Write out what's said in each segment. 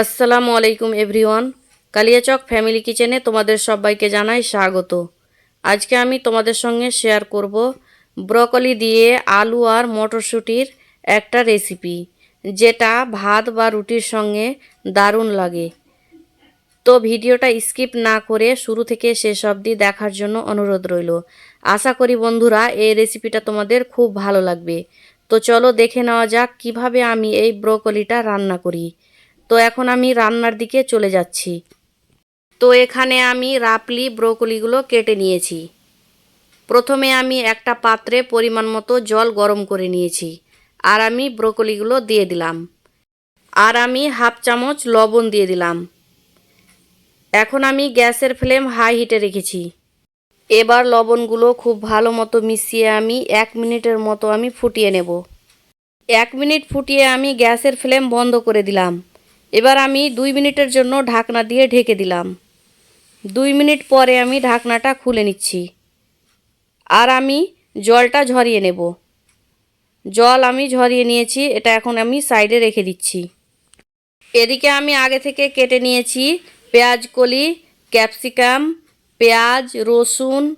আসসালামু আলাইকুম everyone. Kaliachak family কিচেনে তোমাদের সবাইকে জানাই স্বাগত। আজকে আমি তোমাদের সঙ্গে শেয়ার করব ব্রকলি দিয়ে আলু আর মটরশুঁটির একটা রেসিপি, যেটা ভাত বা রুটির সঙ্গে দারুণ লাগে। তো ভিডিওটা স্কিপ না করে শুরু থেকে শেষ অবধি দেখার জন্য অনুরোধ রইল। আশা করি বন্ধুরা এই রেসিপিটা তোমাদের খুব ভালো লাগবে। তো চলো দেখে নেওয়া যাক কীভাবে আমি এই ব্রোকলিটা রান্না করি। তো এখন আমি রান্নার দিকে চলে যাচ্ছি। তো এখানে আমি রাপলি ব্রোকলিগুলো কেটে নিয়েছি। প্রথমে আমি একটা পাত্রে পরিমাণ মতো জল গরম করে নিয়েছি আর আমি ব্রোকলিগুলো দিয়ে দিলাম। আর আমি হাফ চামচ লবণ দিয়ে দিলাম। এখন আমি গ্যাসের ফ্লেম হাই হিটে রেখেছি। এবার লবণগুলো খুব ভালো মতো মিশিয়ে আমি এক মিনিটের মতো আমি ফুটিয়ে নেব। এক মিনিট ফুটিয়ে আমি গ্যাসের ফ্লেম বন্ধ করে দিলাম। এবার আমি দুই মিনিটের জন্য ঢাকনা দিয়ে ঢেকে দিলাম। দুই মিনিট পরে আমি ঢাকনাটা খুলে নিচ্ছি। আর আমি জলটা ঝরিয়ে নেব। জল আমি ঝরিয়ে নিয়েছি, এটা এখন আমি সাইডে রেখে দিচ্ছি। এদিকে আমি আগে থেকে কেটে নিয়েছি পেঁয়াজ কলি, ক্যাপসিকাম, পেঁয়াজ, রসুন,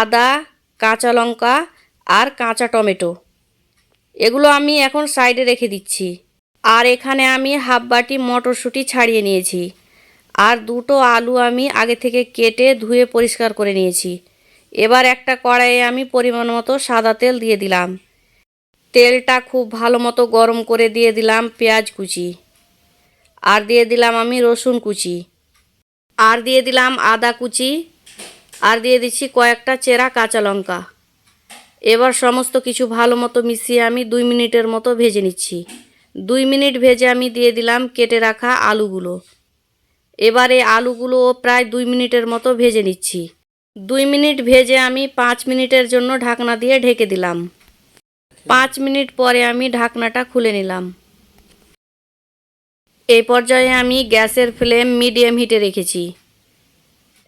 আদা, কাঁচা লঙ্কা আর কাঁচা টমেটো। এগুলো আমি এখন সাইডে রেখে দিচ্ছি। আর এখানে আমি হাফ বাটি মটরশুঁটি ছাড়িয়ে নিয়েছি। আর দুটো আলু আমি আগে থেকে কেটে ধুয়ে পরিষ্কার করে নিয়েছি। এবার একটা কড়াইয়ে আমি পরিমাণ মতো সাদা তেল দিয়ে দিলাম। তেলটা খুব ভালো মতো গরম করে দিয়ে দিলাম পেঁয়াজ কুচি। আর দিয়ে দিলাম আমি রসুন কুচি। আর দিয়ে দিলাম আদা কুচি। আর দিয়ে দিচ্ছি কয়েকটা চেরা কাঁচা লঙ্কা। এবার সমস্ত কিছু ভালো মতো মিশিয়ে আমি দুই মিনিটের মতো ভেজে নিচ্ছি। দুই মিনিট ভেজে আমি দিয়ে দিলাম কেটে রাখা আলুগুলো। এবারে আলুগুলো প্রায় দুই মিনিটের মতো ভেজে নিচ্ছি। দুই মিনিট ভেজে আমি পাঁচ মিনিটের জন্য ঢাকনা দিয়ে ঢেকে দিলাম। পাঁচ মিনিট পরে আমি ঢাকনাটা খুলে নিলাম। এই পর্যায়ে আমি গ্যাসের ফ্লেম মিডিয়াম হিটে রেখেছি।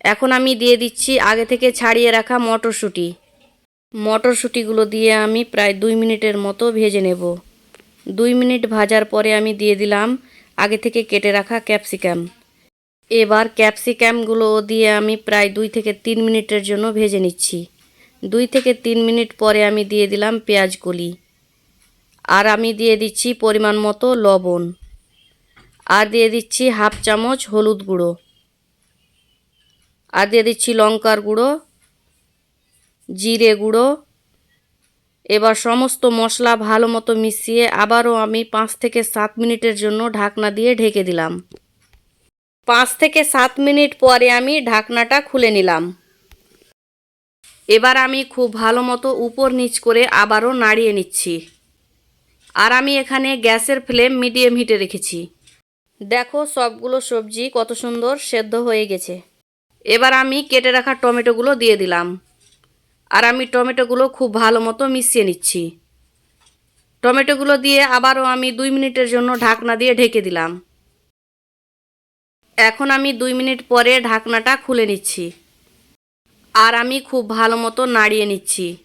এখন আমি দিয়ে দিচ্ছি আগে থেকে ছাড়িয়ে রাখা মটরশুঁটি। মটরশুঁটিগুলো দিয়ে আমি প্রায় দুই মিনিটের মতো ভেজে নেব। দুই মিনিট ভাজার পরে আমি দিয়ে দিলাম আগে থেকে কেটে রাখা ক্যাপসিকাম। এবার ক্যাপসিকামগুলো দিয়ে আমি প্রায় দুই থেকে তিন মিনিটের জন্য ভেজে নিচ্ছি। দুই থেকে তিন মিনিট পরে আমি দিয়ে দিলাম পেঁয়াজ কলি। আর আমি দিয়ে দিচ্ছি পরিমাণ মতো লবণ। আর দিয়ে দিচ্ছি হাফ চামচ হলুদ গুঁড়ো। আর দিয়ে দিচ্ছি লঙ্কার গুঁড়ো, জিরে গুঁড়ো এবার সমস্ত মশলা ভালো মতো মিশিয়ে আবারও আমি পাঁচ থেকে সাত মিনিটের জন্য ঢাকনা দিয়ে ঢেকে দিলাম। পাঁচ থেকে সাত মিনিট পরে আমি ঢাকনাটা খুলে নিলাম। এবার আমি খুব ভালো মতো উপর নিচ করে আবারও নাড়িয়ে নিচ্ছি। আর আমি এখানে গ্যাসের ফ্লেম মিডিয়াম হিটে রেখেছি। দেখো সবগুলো সবজি কত সুন্দর সেদ্ধ হয়ে গেছে। এবার আমি কেটে রাখা টমেটোগুলো দিয়ে দিলাম। আর আমি টমেটোগুলো খুব ভালো মতো মিশিয়ে নিচ্ছি। টমেটোগুলো দিয়ে আবারও আমি দুই মিনিটের জন্য ঢাকনা দিয়ে ঢেকে দিলাম। এখন আমি দুই মিনিট পরে ঢাকনাটা খুলে নিচ্ছি। আর আমি খুব ভালো মতো নাড়িয়ে নিচ্ছি।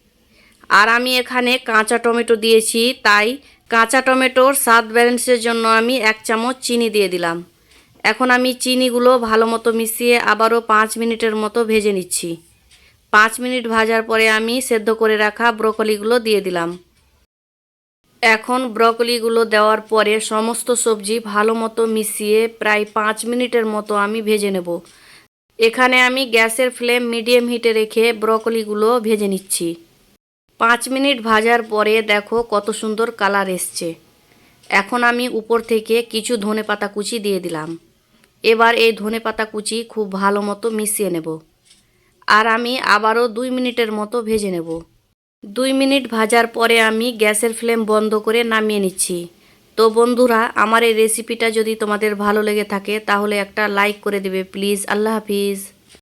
আর আমি এখানে কাঁচা টমেটো দিয়েছি, তাই কাঁচা টমেটোর স্বাদ ব্যালেন্সের জন্য আমি এক চামচ চিনি দিয়ে দিলাম। এখন আমি চিনিগুলো ভালো মতো মিশিয়ে আবারও পাঁচ মিনিটের মতো ভেজে নিচ্ছি। পাঁচ মিনিট ভাজার পরে আমি সেদ্ধ করে রাখা ব্রোকলিগুলো দিয়ে দিলাম। এখন ব্রকলিগুলো দেওয়ার পরে সমস্ত সবজি ভালো মতো মিশিয়ে প্রায় পাঁচ মিনিটের মতো আমি ভেজে নেব। এখানে আমি গ্যাসের ফ্লেম মিডিয়াম হিটে রেখে ব্রকলিগুলো ভেজে নিচ্ছি। পাঁচ মিনিট ভাজার পরে দেখো কত সুন্দর কালার এসছে। এখন আমি উপর থেকে কিছু ধনে পাতা কুচি দিয়ে দিলাম। এবার এই ধনে পাতা কুচি খুব ভালো মতো মিশিয়ে নেব। আর আমি আবারও দুই মিনিটের মতো ভেজে নেব। দুই মিনিট ভাজার পরে আমি গ্যাসের ফ্লেম বন্ধ করে নামিয়ে নিচ্ছি। তো বন্ধুরা, আমার এই রেসিপিটা যদি তোমাদের ভালো লেগে থাকে, তাহলে একটা লাইক করে দেবে, প্লিজ। আল্লাহ হাফিজ।